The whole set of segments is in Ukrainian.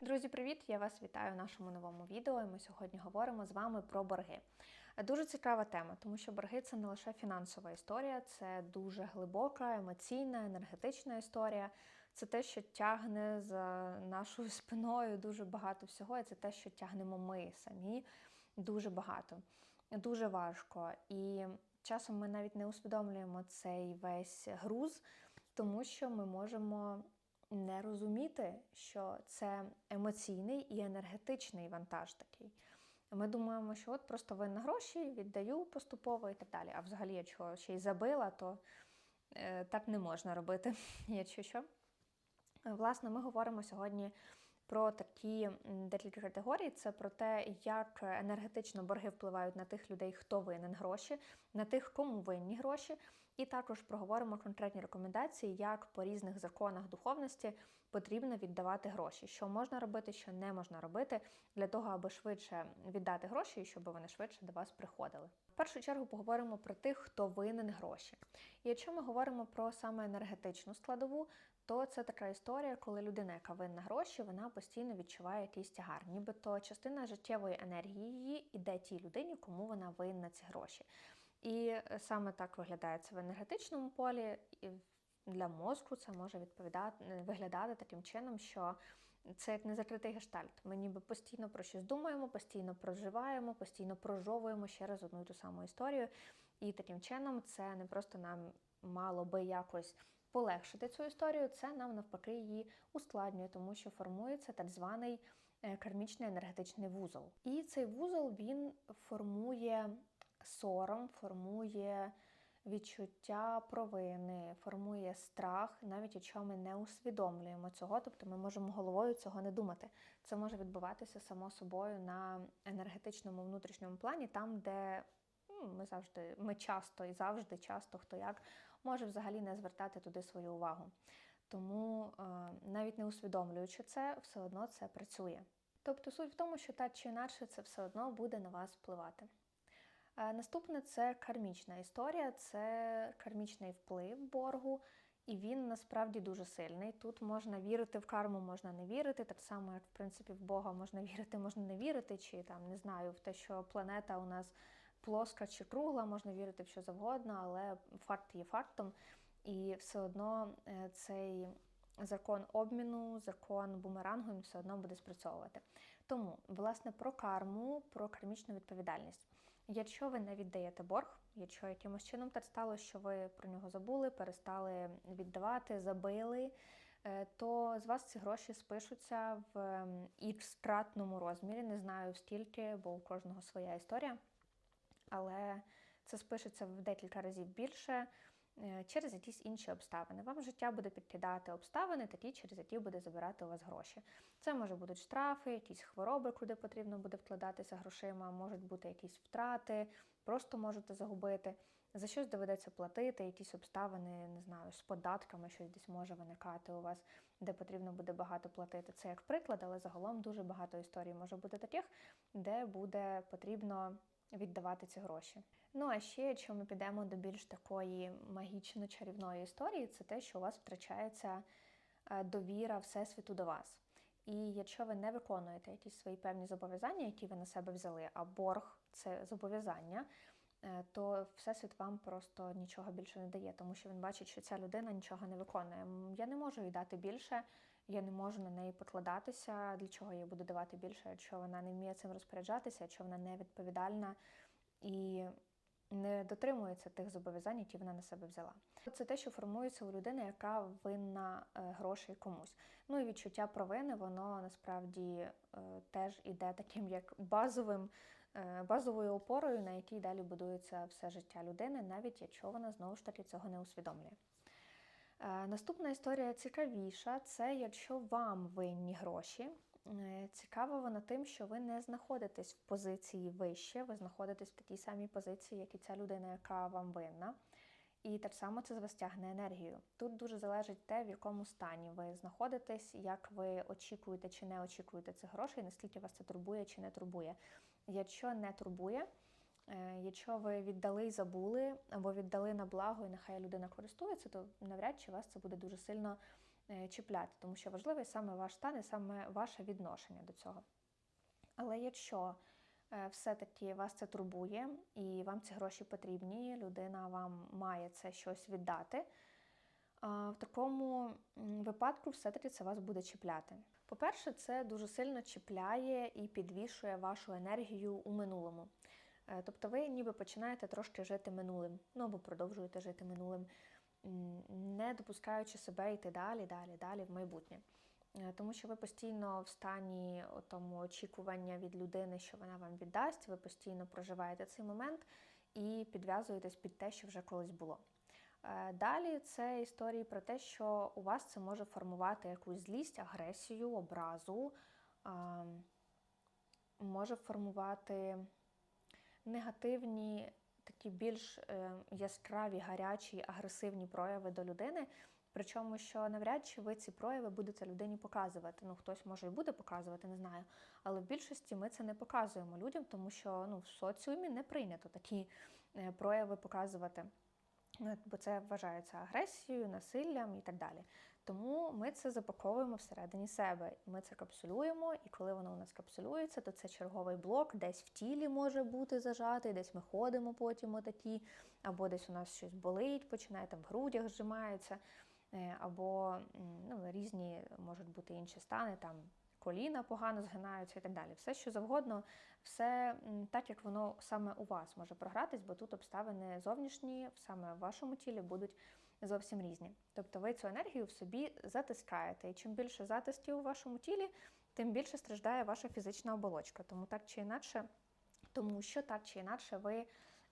Друзі, привіт! Я вас вітаю в нашому новому відео. і Ми сьогодні говоримо з вами про борги. Дуже цікава тема, тому що борги це не лише фінансова історія, це дуже глибока, емоційна, енергетична історія. Це те, що тягне за нашою спиною дуже багато всього, і це те, що тягнемо ми самі дуже багато, дуже важко. І часом ми навіть не усвідомлюємо цей весь груз, тому що ми можемо не розуміти, що це емоційний і енергетичний вантаж такий. Ми думаємо, що от просто винна гроші, віддаю поступово і так далі. А взагалі, якщо ще й забила, то е, так не можна робити. якщо що. Власне, ми говоримо сьогодні про такі декілька категорій: це про те, як енергетично борги впливають на тих людей, хто винен гроші, на тих, кому винні гроші. І також проговоримо конкретні рекомендації, як по різних законах духовності потрібно віддавати гроші, що можна робити, що не можна робити, для того, аби швидше віддати гроші і щоб вони швидше до вас приходили. В першу чергу поговоримо про тих, хто винен гроші. І якщо ми говоримо про саме енергетичну складову, то це така історія, коли людина, яка винна гроші, вона постійно відчуває якийсь тягар, нібито частина життєвої енергії її іде тій людині, кому вона винна ці гроші. І е, саме так виглядає це в енергетичному полі. І для мозку це може відповідати е, виглядати таким чином, що це як незакритий гештальт. Ми ніби постійно про щось думаємо, постійно проживаємо, постійно прожовуємо ще раз одну і ту саму історію. І таким чином це не просто нам мало би якось полегшити цю історію, це нам навпаки її ускладнює, тому що формується так званий е, кармічний енергетичний вузол. І цей вузол він формує сором, формує відчуття провини, формує страх, навіть якщо ми не усвідомлюємо цього, тобто ми можемо головою цього не думати. Це може відбуватися само собою на енергетичному внутрішньому плані, там, де ну, ми завжди, ми часто і завжди, часто хто як може взагалі не звертати туди свою увагу. Тому е, навіть не усвідомлюючи це, все одно це працює. Тобто суть в тому, що так чи інакше це все одно буде на вас впливати. Е, наступне це кармічна історія, це кармічний вплив боргу, і він насправді дуже сильний. Тут можна вірити в карму, можна не вірити, так само, як в принципі в Бога можна вірити, можна не вірити, чи там не знаю, в те, що планета у нас плоска чи кругла, можна вірити в що завгодно, але факт є фактом. І все одно е, цей закон обміну, закон бумерангу він все одно буде спрацьовувати. Тому, власне, про карму, про кармічну відповідальність. Якщо ви не віддаєте борг, якщо якимось чином так стало, що ви про нього забули, перестали віддавати, забили, е, то з вас ці гроші спишуться в ікс-кратному розмірі. Не знаю стільки, бо у кожного своя історія. Але це спишеться в декілька разів більше. Е, через якісь інші обставини. Вам життя буде підкидати обставини, такі, через які буде забирати у вас гроші. Це може бути штрафи, якісь хвороби, куди потрібно буде вкладатися грошима, можуть бути якісь втрати, просто можете загубити. За щось доведеться платити, якісь обставини, не знаю, з податками щось десь може виникати у вас, де потрібно буде багато платити. Це як приклад, але загалом дуже багато історій може бути таких, де буде потрібно віддавати ці гроші. Ну а ще, якщо ми підемо до більш такої магічно-чарівної історії, це те, що у вас втрачається е, довіра Всесвіту до вас. І якщо ви не виконуєте якісь свої певні зобов'язання, які ви на себе взяли, а борг це зобов'язання, е, то всесвіт вам просто нічого більше не дає, тому що він бачить, що ця людина нічого не виконує. Я не можу їй дати більше, я не можу на неї покладатися, для чого я буду давати більше, якщо вона не вміє цим розпоряджатися, якщо вона не відповідальна і не дотримується тих зобов'язань, які вона на себе взяла. Це те, що формується у людини, яка винна е, грошей комусь. Ну і відчуття провини, воно насправді е, теж іде таким як базовим, е, базовою опорою, на якій далі будується все життя людини, навіть якщо вона знову ж таки цього не усвідомлює. Наступна історія цікавіша це якщо вам винні гроші. Е, цікава вона тим, що ви не знаходитесь в позиції вище, ви знаходитесь в такій самій позиції, як і ця людина, яка вам винна. І так само це з вас тягне енергію. Тут дуже залежить те, в якому стані ви знаходитесь, як ви очікуєте чи не очікуєте цих грошей, наскільки вас це турбує чи не турбує. Якщо не турбує, е, якщо ви віддали і забули, або віддали на благо, і нехай людина користується, то навряд чи вас це буде дуже сильно чіпляти, тому що важливий саме ваш стан і саме ваше відношення до цього. Але якщо е, все-таки вас це турбує і вам ці гроші потрібні, людина вам має це щось віддати, в такому випадку все-таки це вас буде чіпляти. По-перше, це дуже сильно чіпляє і підвішує вашу енергію у минулому. Е, тобто ви ніби починаєте трошки жити минулим, ну або продовжуєте жити минулим, не допускаючи себе йти далі, далі, далі в майбутнє. Е, тому що ви постійно в стані тому очікування від людини, що вона вам віддасть, ви постійно проживаєте цей момент і підв'язуєтесь під те, що вже колись було. Е, далі це історії про те, що у вас це може формувати якусь злість, агресію, образу, може формувати негативні, такі більш е, яскраві, гарячі, агресивні прояви до людини. Причому, що навряд чи ви ці прояви будете людині показувати. Ну, хтось може і буде показувати, не знаю. Але в більшості ми це не показуємо людям, тому що ну, в соціумі не прийнято такі е, прояви показувати. Е, бо це вважається агресією, насиллям і так далі. Тому ми це запаковуємо всередині себе. Ми це капсулюємо, і коли воно у нас капсулюється, то це черговий блок, десь в тілі може бути зажатий, десь ми ходимо потім отакі, або десь у нас щось болить, починає там в грудях зжимається, е, або ну, різні можуть бути інші стани, там коліна погано згинаються і так далі. Все, що завгодно, все так, як воно саме у вас може програтись, бо тут обставини зовнішні, саме в вашому тілі будуть зовсім різні. Тобто ви цю енергію в собі затискаєте. І чим більше затисків у вашому тілі, тим більше страждає ваша фізична оболочка. Тому так чи інакше, тому що так чи інакше ви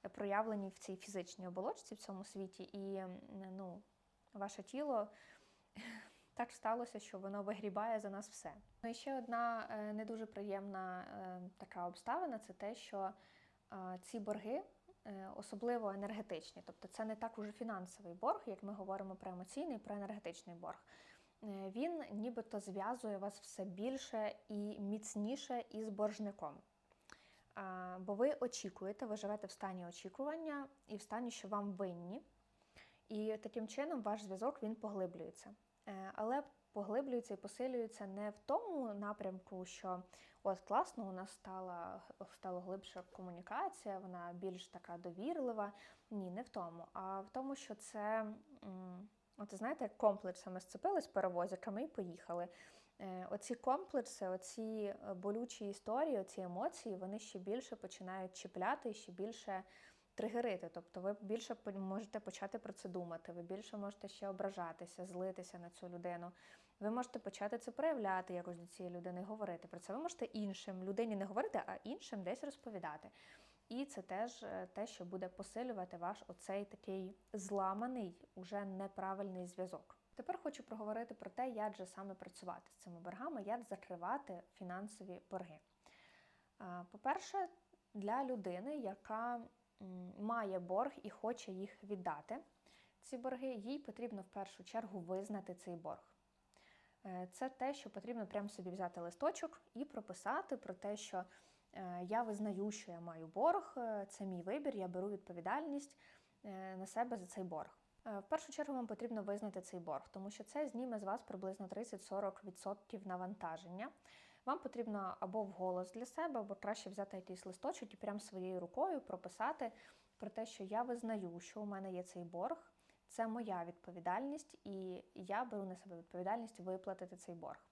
проявлені в цій фізичній оболочці в цьому світі, і ну, ваше тіло так сталося, що воно вигрібає за нас все. Ну і ще одна е, не дуже приємна е, така обставина це те, що е, ці борги. Особливо енергетичні, тобто це не так уже фінансовий борг, як ми говоримо про емоційний, про енергетичний борг. Він нібито зв'язує вас все більше і міцніше із боржником. Бо ви очікуєте, ви живете в стані очікування і в стані, що вам винні. І таким чином ваш зв'язок він поглиблюється. Е, але поглиблюється і посилюється не в тому напрямку, що от класно, у нас стала стала глибша комунікація, вона більш така довірлива. Ні, не в тому. А в тому, що це, от знаєте, комплексами сцепились перевозиками і поїхали. Е, оці комплекси, оці болючі історії, оці емоції, вони ще більше починають чіпляти, ще більше тригерити. Тобто ви більше можете почати про це думати, ви більше можете ще ображатися, злитися на цю людину. Ви можете почати це проявляти якось до цієї людини, говорити про це. Ви можете іншим людині не говорити, а іншим десь розповідати. І це теж е, те, що буде посилювати ваш оцей такий зламаний, уже неправильний зв'язок. Тепер хочу проговорити про те, як же саме працювати з цими боргами, як закривати фінансові борги. По-перше, для людини, яка має борг і хоче їх віддати, ці борги, їй потрібно в першу чергу визнати цей борг. Е, це те, що потрібно прямо собі взяти листочок і прописати про те, що е, я визнаю, що я маю борг, е, це мій вибір, я беру відповідальність на себе за цей борг. В першу чергу вам потрібно визнати цей борг, тому що це зніме з вас приблизно 30-40% навантаження. Вам потрібно або вголос для себе, або краще взяти якийсь листочок і прямо своєю рукою прописати про те, що я визнаю, що у мене є цей борг, це моя відповідальність, і я беру на себе відповідальність виплатити цей борг.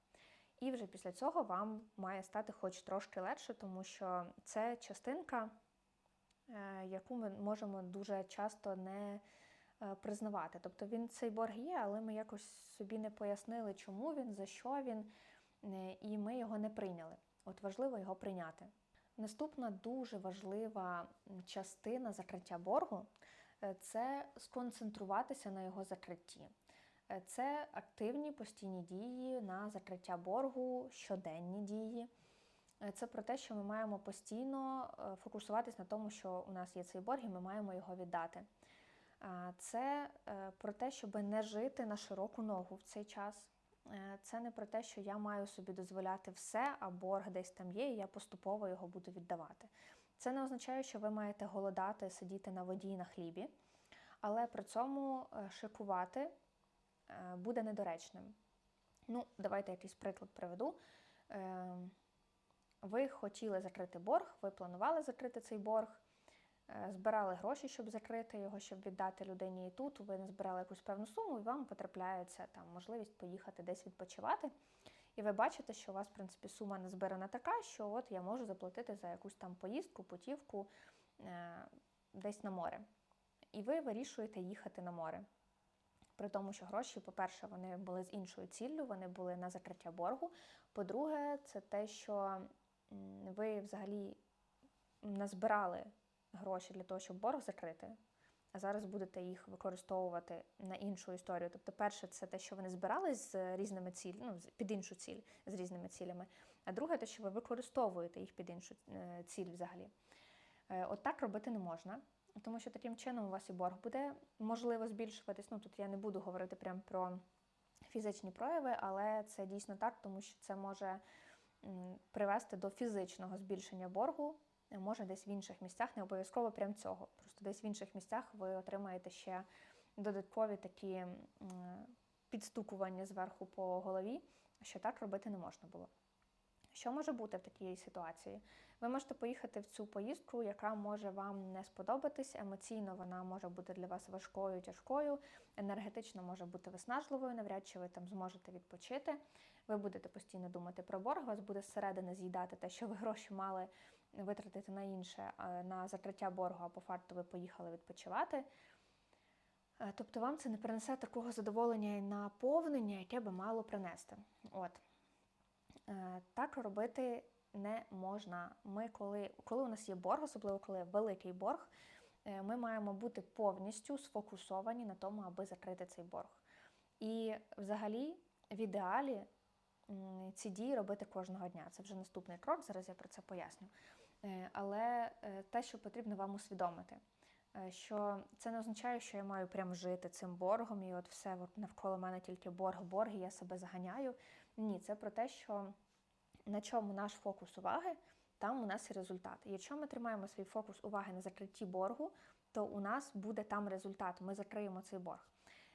І вже після цього вам має стати хоч трошки легше, тому що це частинка, е, яку ми можемо дуже часто не е, признавати. Тобто він цей борг є, але ми якось собі не пояснили, чому він, за що він. Е, і ми його не прийняли. От важливо його прийняти. Наступна дуже важлива частина закриття боргу е, це сконцентруватися на його закритті. Е, це активні постійні дії на закриття боргу, щоденні дії. Це про те, що ми маємо постійно фокусуватись на тому, що у нас є цей борг, і ми маємо його віддати. Це про те, щоб не жити на широку ногу в цей час. Е, це не про те, що я маю собі дозволяти все, а борг десь там є, і я поступово його буду віддавати. Це не означає, що ви маєте голодати, сидіти на воді і на хлібі, але при цьому е, шикувати е, буде недоречним. Ну, давайте якийсь приклад приведу. Ви хотіли закрити борг, ви планували закрити цей борг, збирали гроші, щоб закрити його, щоб віддати людині. І тут ви не збирали якусь певну суму, і вам потрапляється там можливість поїхати десь відпочивати. І ви бачите, що у вас, в принципі, сума не збирана така, що от я можу заплатити за якусь там поїздку, путівку е, десь на море. І ви вирішуєте їхати на море. При тому, що гроші, по-перше, вони були з іншою ціллю, вони були на закриття боргу. По-друге, це те, що ви взагалі назбирали гроші для того, щоб борг закрити, а зараз будете їх використовувати на іншу історію. Тобто, перше, це те, що вони збирали з різними цілями, ну, під іншу ціль з різними цілями. А друге, те, що ви використовуєте їх під іншу е, ціль взагалі. Е, от так робити не можна. Тому що таким чином у вас і борг буде можливо збільшуватись. Ну тут я не буду говорити прямо про фізичні прояви, але це дійсно так, тому що це може привести до фізичного збільшення боргу. Може десь в інших місцях, не обов'язково прям цього. Просто десь в інших місцях ви отримаєте ще додаткові такі підстукування зверху по голові, що так робити не можна було. Що може бути в такій ситуації? Ви можете поїхати в цю поїздку, яка може вам не сподобатись. Емоційно вона може бути для вас важкою, тяжкою, енергетично може бути виснажливою, навряд чи ви там зможете відпочити. Ви будете постійно думати про борг, вас буде зсередини з'їдати те, що ви гроші мали витратити на інше, на закриття боргу, а по факту ви поїхали відпочивати. Е, тобто вам це не принесе такого задоволення і наповнення, яке би мало принести. От. Е, так робити не можна. Ми, коли, коли у нас є борг, особливо коли великий борг, е, ми маємо бути повністю сфокусовані на тому, аби закрити цей борг. І взагалі, в ідеалі, ці дії робити кожного дня. Це вже наступний крок, зараз я про це поясню. Е, але те, що потрібно вам усвідомити, що це не означає, що я маю прям жити цим боргом, і от все навколо мене тільки борг, борг, і я себе заганяю. Ні, це про те, що на чому наш фокус уваги, там у нас і результат. І якщо ми тримаємо свій фокус уваги на закритті боргу, то у нас буде там результат. Ми закриємо цей борг.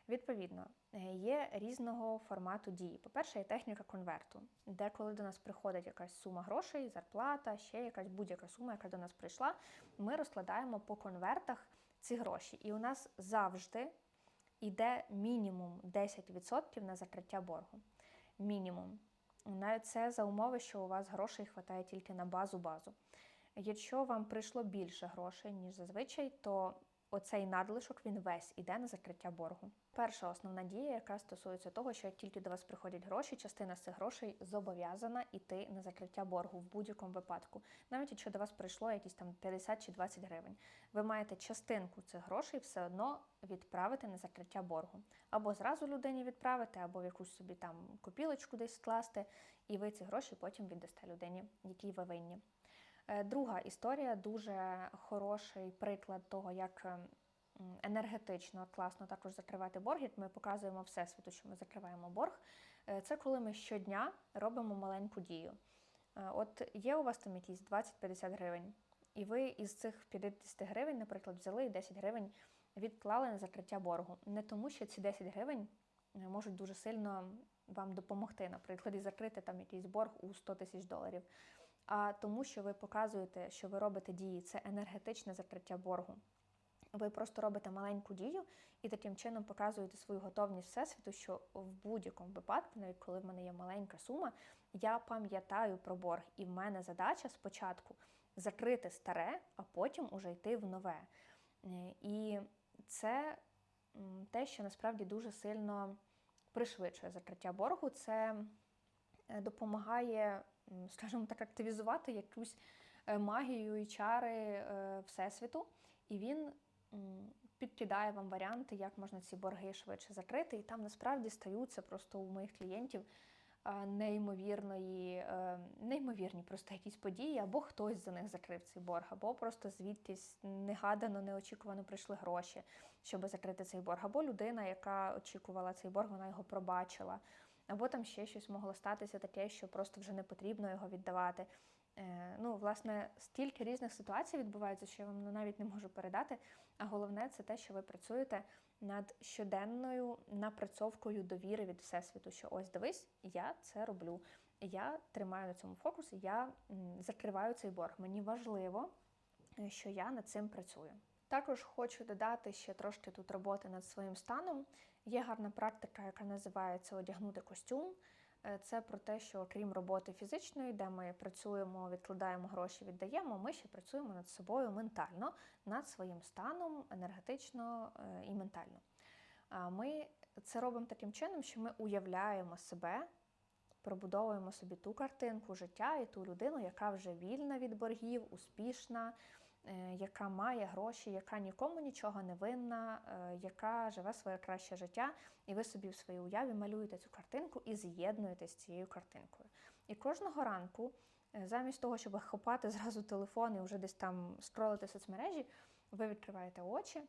Відповідно, е, є різного формату дії. По-перше, є техніка конверту, де коли до нас приходить якась сума грошей, зарплата, ще якась будь-яка сума, яка до нас прийшла, ми розкладаємо по конвертах ці гроші. І у нас завжди йде мінімум 10% на закриття боргу мінімум. Навіть це за умови, що у вас грошей вистачає тільки на базу-базу. Якщо вам прийшло більше грошей, ніж зазвичай, то оцей надлишок він весь іде на закриття боргу. Перша основна дія, яка стосується того, що як тільки до вас приходять гроші, частина з цих грошей зобов'язана йти на закриття боргу в будь-якому випадку. Навіть якщо до вас прийшло якісь там 50 чи 20 гривень, ви маєте частинку цих грошей все одно відправити на закриття боргу. Або зразу людині відправити, або в якусь собі там копілочку десь скласти, і ви ці гроші потім віддасте людині, якій ви винні. Е, друга історія дуже хороший приклад того, як ем, енергетично класно також закривати борги. Ми показуємо всесвіту, що ми закриваємо борг. Е, це коли ми щодня робимо маленьку дію. Е, от є у вас там якісь 20-50 гривень, і ви із цих 50 гривень, наприклад, взяли і 10 гривень відклали на закриття боргу. Не тому, що ці 10 гривень можуть дуже сильно вам допомогти, наприклад, і закрити там якийсь борг у 100 тисяч доларів а тому, що ви показуєте, що ви робите дії, це енергетичне закриття боргу. Ви просто робите маленьку дію і таким чином показуєте свою готовність всесвіту, що в будь-якому випадку, навіть коли в мене є маленька сума, я пам'ятаю про борг, і в мене задача спочатку закрити старе, а потім уже йти в нове. Е, і це те, що насправді дуже сильно пришвидшує закриття боргу, це допомагає скажімо так, активізувати якусь е, магію і чари е, Всесвіту, і він підкидає вам варіанти, як можна ці борги швидше закрити. І там насправді стаються просто у моїх клієнтів неймовірної, е, неймовірні просто якісь події, або хтось за них закрив цей борг, або просто звідтись негадано, неочікувано прийшли гроші, щоб закрити цей борг, або людина, яка очікувала цей борг, вона його пробачила або там ще щось могло статися таке, що просто вже не потрібно його віддавати. Е, ну, власне, стільки різних ситуацій відбувається, що я вам навіть не можу передати. А головне це те, що ви працюєте над щоденною напрацьовкою довіри від Всесвіту, що ось дивись, я це роблю. Я тримаю на цьому фокус, я закриваю цей борг. Мені важливо, е, що я над цим працюю. Також хочу додати ще трошки тут роботи над своїм станом. Є гарна практика, яка називається одягнути костюм. Е, це про те, що окрім роботи фізичної, де ми працюємо, відкладаємо гроші, віддаємо, ми ще працюємо над собою ментально, над своїм станом енергетично е, і ментально. Ми це робимо таким чином, що ми уявляємо себе, пробудовуємо собі ту картинку життя і ту людину, яка вже вільна від боргів, успішна. Е, яка має гроші, яка нікому нічого не винна, е, яка живе своє краще життя, і ви собі в своїй уяві малюєте цю картинку і з'єднуєте з цією картинкою. І кожного ранку, е, замість того, щоб хопати зразу телефон і вже десь там скролити соцмережі, ви відкриваєте очі.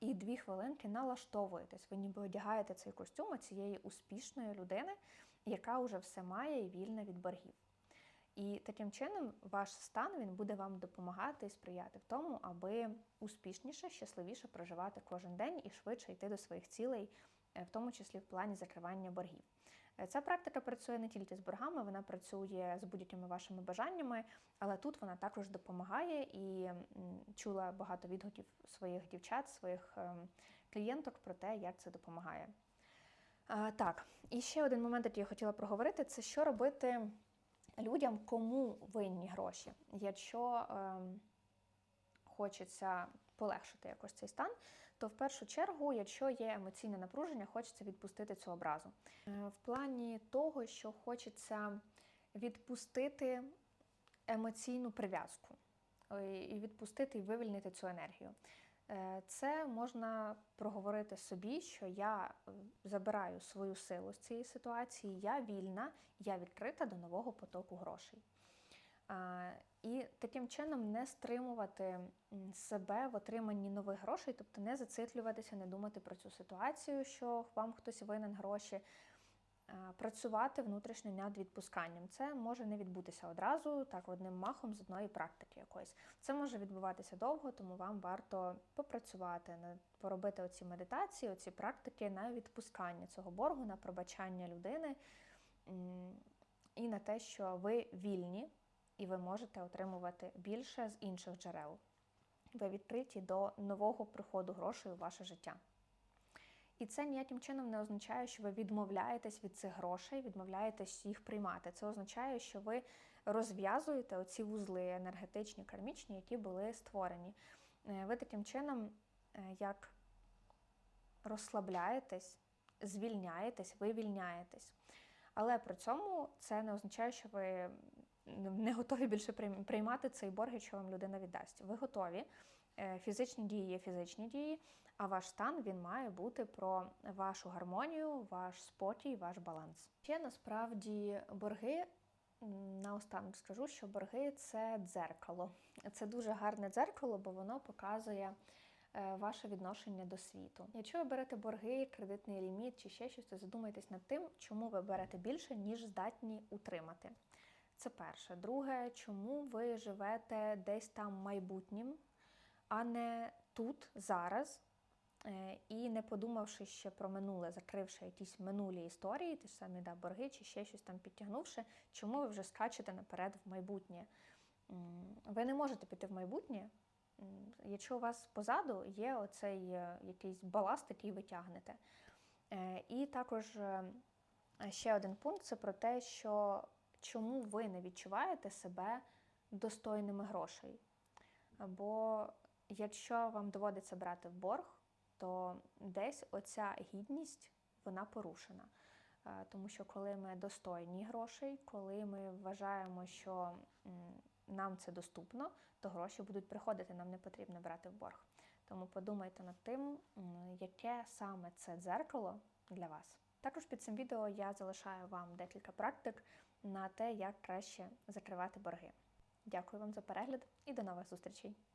І дві хвилинки налаштовуєтесь. Ви ніби одягаєте цей костюм цієї успішної людини, яка вже все має і вільна від боргів. І таким чином ваш стан він буде вам допомагати і сприяти в тому, аби успішніше, щасливіше проживати кожен день і швидше йти до своїх цілей, е, в тому числі в плані закривання боргів. Е, ця практика працює не тільки з боргами, вона працює з будь-якими вашими бажаннями, але тут вона також допомагає і чула багато відгуків своїх дівчат, своїх ем, клієнток про те, як це допомагає. Так, і ще один момент, який я хотіла проговорити, це що робити людям, кому винні гроші. Якщо е, хочеться полегшити якось цей стан, то в першу чергу, якщо є емоційне напруження, хочеться відпустити цю образу. Е, в плані того, що хочеться відпустити емоційну прив'язку е, і відпустити і вивільнити цю енергію. Е, це можна проговорити собі, що я е, забираю свою силу з цієї ситуації, я вільна, я відкрита до нового потоку грошей. І таким чином не стримувати себе в отриманні нових грошей, тобто не зациклюватися, не думати про цю ситуацію, що вам хтось винен гроші. Е, працювати внутрішньо над відпусканням. Це може не відбутися одразу, так одним махом з одної практики якоїсь. Це може відбуватися довго, тому вам варто попрацювати, поробити оці медитації, оці практики на відпускання цього боргу, на пробачання людини і на те, що ви вільні і ви можете отримувати більше з інших джерел. Ви відкриті до нового приходу грошей у ваше життя. І це ніяким чином не означає, що ви відмовляєтесь від цих грошей, відмовляєтесь їх приймати. Це означає, що ви розв'язуєте оці вузли енергетичні, кармічні, які були створені. Е, ви таким чином, е, як розслабляєтесь, звільняєтесь, вивільняєтесь. Але при цьому це не означає, що ви не готові більше приймати цей борг, якщо вам людина віддасть. Ви готові. Е, фізичні дії є фізичні дії, а ваш стан він має бути про вашу гармонію, ваш спокій, ваш баланс. Ще насправді борги. Наостанок скажу, що борги це дзеркало. Це дуже гарне дзеркало, бо воно показує е, ваше відношення до світу. Якщо ви берете борги, кредитний ліміт чи ще щось, то задумайтесь над тим, чому ви берете більше, ніж здатні утримати. Це перше. Друге, чому ви живете десь там майбутнім, а не тут, зараз, е, і не подумавши ще про минуле, закривши якісь минулі історії, ті ж самі да, борги чи ще щось там підтягнувши, чому ви вже скачете наперед в майбутнє? Ви не можете піти в майбутнє, якщо у вас позаду є оцей е, якийсь баласт, який ви тягнете. Е, і також ще один пункт це про те, що чому ви не відчуваєте себе достойними грошей. Бо якщо вам доводиться брати в борг, то десь оця гідність вона порушена. Е, тому що коли ми достойні грошей, коли ми вважаємо, що нам це доступно, то гроші будуть приходити, нам не потрібно брати в борг. Тому подумайте над тим, яке саме це дзеркало для вас. Також під цим відео я залишаю вам декілька практик на те, як краще закривати борги. Дякую вам за перегляд і до нових зустрічей!